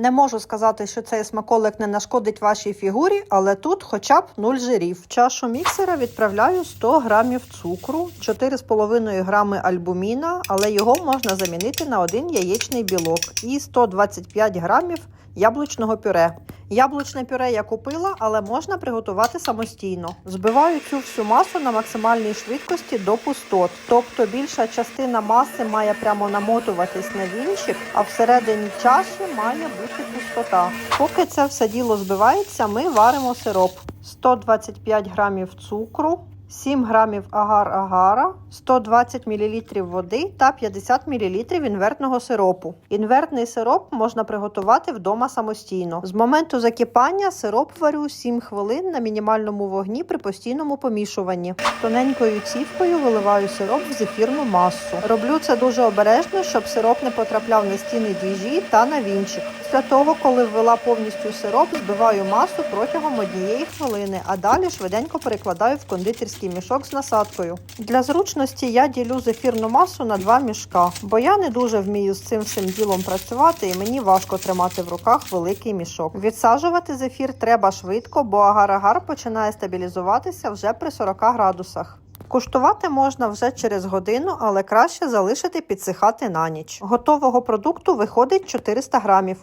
Не можу сказати, що цей смаколик не нашкодить вашій фігурі, але тут хоча б 0 жирів. В чашу міксера відправляю 100 грамів цукру, 4,5 грами альбуміна, але його можна замінити на один яєчний білок і 125 грамів яблучного пюре. Яблучне пюре я купила, але можна приготувати самостійно. Збиваю цю всю масу на максимальній швидкості до пустот. Тобто більша частина маси має прямо намотуватись на вінчик, а всередині чаші має бути пустота. Поки це все діло збивається, ми варимо сироп. 125 грамів цукру, 7 грамів агар-агара, 120 мл води та 50 мл інвертного сиропу. Інвертний сироп можна приготувати вдома самостійно. З моменту закипання сироп варю 7 хвилин на мінімальному вогні при постійному помішуванні. Тоненькою цівкою виливаю сироп в зефірну масу. Роблю це дуже обережно, щоб сироп не потрапляв на стіни діжі та на вінчик. Після того, коли ввела повністю сироп, збиваю масу протягом однієї хвилини, а далі швиденько перекладаю в кондитерський мішок з насадкою. Для зручності я ділю зефірну масу на два мішка, бо я не дуже вмію з цим всім ділом працювати, і мені важко тримати в руках великий мішок. Відсаджувати зефір треба швидко, бо агар-агар починає стабілізуватися вже при 40 градусах. Куштувати можна вже через годину, але краще залишити підсихати на ніч. Готового продукту виходить 400 грамів.